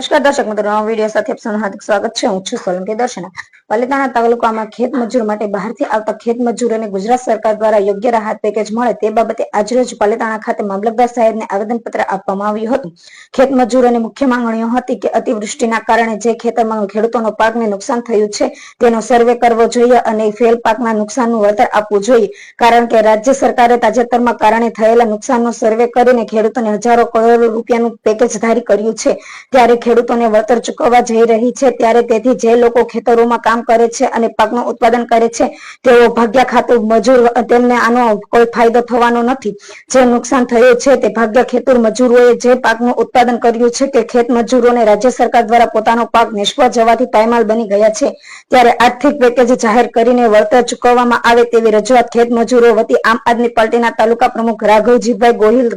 નમસ્કાર દર્શક મિત્રો, નવા વીડિયો સાથે આપ સૌનું હાર્દિક સ્વાગત છે. હું છું સોલંકી દર્શના. પાલિતાણા તાલુકામાં ખેત મજૂર માટે બહારથી આવતા ખેત મજૂરોને ગુજરાત સરકાર દ્વારા યોગ્ય રાહત પેકેજ મળે તે બાબતે આજરોજ પલેતાણા ખાતે મામલતદાર સાહેબને આવેદનપત્ર આપવામાં આવ્યું હતું. ખેત મજૂરોની મુખ્ય માંગણીઓ હતી કે અતિવૃષ્ટિના કારણે જે ખેતરમાં ખેડૂતોનો પાકને નુકસાન થયું છે, તેનો સર્વે કરવો જોઈએ અને ફેલ પાકના નુકસાનનું વળતર આપવું જોઈએ. કારણ કે રાજ્ય સરકારે તાજેતરમાં કારણે થયેલા નુકસાનનો સર્વે કરીને ખેડૂતોને હજારો કરોડ રૂપિયાનું પેકેજ ધારી કર્યું છે. ત્યારે ખેડૂતોને વળતર ચૂકવવા જઈ રહી છે, ત્યારે તેથી જે લોકો ખેતરોમાં કામ કરે છે અને પાકનું ઉત્પાદન કરે છે. તેઓ ભાગ્ય ખાતું મજૂર, તેમને આનો કોઈ ફાયદો થવાનો નથી. જે નુકસાન થયું છે તે ભાગ્ય ખેતુર મજૂરોએ જે પાકનું ઉત્પાદન કર્યું છે તે ખેત મજૂરોને રાજ્ય સરકાર દ્વારા પોતાનો પાક નિષ્ફળ જવાથી પાયમાલ બની ગયા છે. ત્યારે આર્થિક પેકેજ જાહેર કરીને વળતર ચૂકવવામાં આવે તેવી રજૂઆત ખેત મજૂરો વતી આમ આદમી પાર્ટીના તાલુકા પ્રમુખ રાઘવજીભાઈ ગોહિલ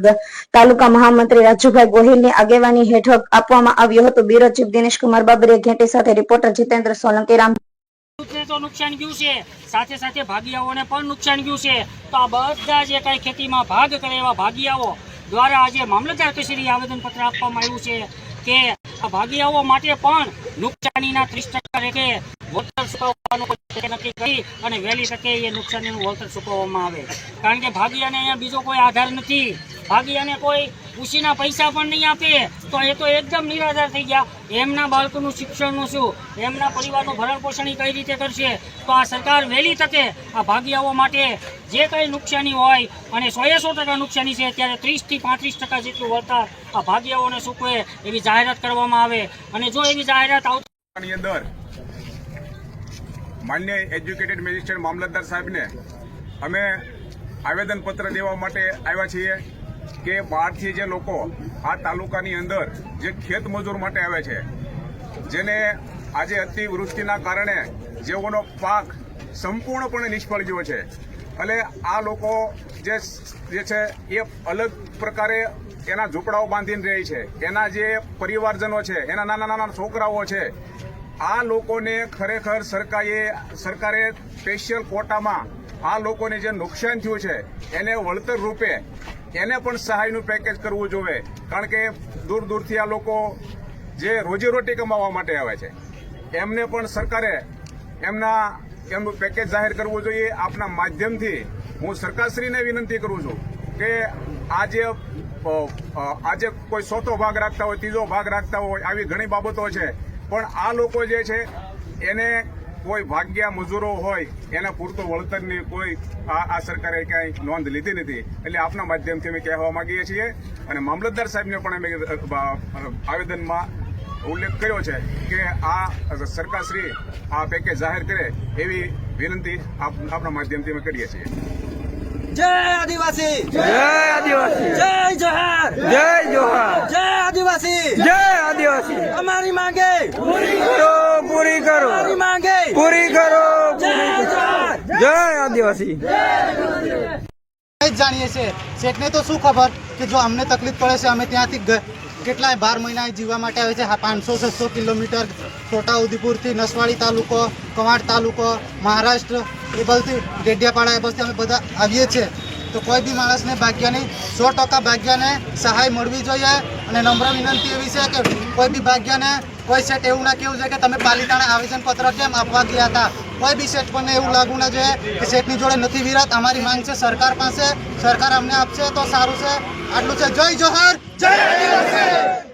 તાલુકા મહામંત્રી રાજુભાઈ ગોહિલની આગેવાની હેઠળ આપવામાં આવ્યો હતો. બ્યુરો ચીફ દિનેશકુમાર બાબરિયા ઘેટી સાથે રિપોર્ટર જીતેન્દ્ર સોલંકી રામ નુકસાન ગયું છે. સાથે સાથે ભાગીયાઓને પણ નુકસાન ગયું છે. તો આ બધા જે કાંઈ ખેતીમાં ભાગ કરે એવા ભાગીયાઓ દ્વારા આજે મામલતદાર કચેરી આવેદનપત્ર આપવામાં આવ્યું છે કે ભાગીયાઓ માટે પણ નુકસાનીના ત્રીસ ટકા રેખે વળતર ચૂકવવાનું નક્કી કરી અને વહેલી તકે એ નુકસાનીનું વળતર ચૂકવવામાં આવે. કારણ કે ભાગીયાને અહીંયા બીજો કોઈ આધાર નથી. ભાગીયાને કોઈ ઉશીના પૈસા પણ નહીં આપે, તો એ તો એકદમ નિરાધાર થઈ ગયા. એમના બાળકોનું શિક્ષણનું શું? એમના પરિવારનું ભરણ પોષણ કઈ રીતે કરશે? તો આ સરકાર વહેલી તકે આ ભાગીયાઓ માટે જે કંઈ નુકસાની હોય, અને સોએ સો ટકા નુકસાની છે, ત્યારે ત્રીસથી પાંત્રીસ ટકા જેટલું વળતર આ ભાગીયાઓને ચૂકવે એવી જાહેરાત કરવામાં આવે. અને જો એવી જાહેરાત આવતી અંદર માન્ય એજ્યુકેટેડ મેજિસ્ટ્રેટ મામલતદાર સાહેબને અમે આવેદનપત્ર દેવા માટે આવ્યા છીએ. કે બહારથી જે લોકો આ તાલુકાની અંદર જે ખેત મજૂર માટે આવે છે, જેને આજે અતિવૃષ્ટિના કારણે જેઓનો પાક સંપૂર્ણપણે નિષ્ફળ ગયો છે, એટલે આ લોકો જે છે એ અલગ પ્રકારે એના ઝૂંપડાઓ બાંધીને રહે છે, એના જે પરિવારજનો છે, એના નાના નાના છોકરાઓ છે, આ લોકોને ખરેખર સરકારે સરકારે સ્પેશિયલ કોટામાં આ લોકોને જે નુકસાન થયું છે, એને વળતર રૂપે એને પણ સહાયનું પેકેજ કરવું જોઈએ. કારણ કે દૂર દૂરથી આ લોકો જે રોજીરોટી કમાવા માટે આવે છે, એમને પણ સરકારે એમના એમનું પેકેજ જાહેર કરવું જોઈએ. આપના માધ્યમથી હું સરકારશ્રીને વિનંતી કરું છું કે આજે આજે કોઈ ચોથો ભાગ રાખતા હોય, ત્રીજો ભાગ રાખતા હોય, આવી ઘણી બાબતો છે. પણ આ લોકો જે છે, એને કોઈ ભાગ્યા મજૂરો હોય એના પૂરતો વળતરની કોઈ આ આ સરકારે ક્યાંય નોંધ લીધી નથી. એટલે આપના માધ્યમથી અમે કહેવા માંગીએ છીએ અને મામલતદાર સાહેબને પણ અમે આવેદનમાં ઉલ્લેખ કર્યો છે કે આ સરકારશ્રી આ પેકેજ જાહેર કરે એવી વિનંતી આપ આપના માધ્યમથી અમે કરીએ છીએ. જય આદિવાસી! જય આદિવાસી! જય જોહાર! જય જોહાર! જય આદિવાસી! જય આદિવાસી! અમારી માંગે! પૂરી કરો પૂરી કરો અમારી માંગે પૂરી કરો જય આદિવાસી. જાણીએ છીએ. શેઠને તો શું ખબર કે જો અમને તકલીફ પડે છે, અમે ત્યાંથી કેટલાય બાર મહિના જીવવા માટે આવે છે. પાંચસો, છસો કિલોમીટર છોટા ઉદેપુરથી નસવાડી તાલુકો, કવાડ તાલુકો, મહારાષ્ટ્ર, એ બધું ડેડિયાપાડા એ બસથી અમે બધા આવીએ છીએ. તો કોઈ બી માણસને ભાગ્યની સો ટકા ભાગ્યને સહાય મળવી જોઈએ. અને નમ્ર વિનંતી એવી છે કે કોઈ બી ભાગ્યને કોઈ સેટ એવું ના કેવું છે કે તમે પાલિતાણા આવેદન પત્ર કેમ આપવા ગયા હતા? કોઈ બી સેટ પણ એવું લાગુ ના જોઈએ કે સેટની જોડે નથી વિરાત અમારી માંગ છે સરકાર પાસે. સરકાર અમને આપશે તો સારું છે. આટલું છે. જય જોહર. જય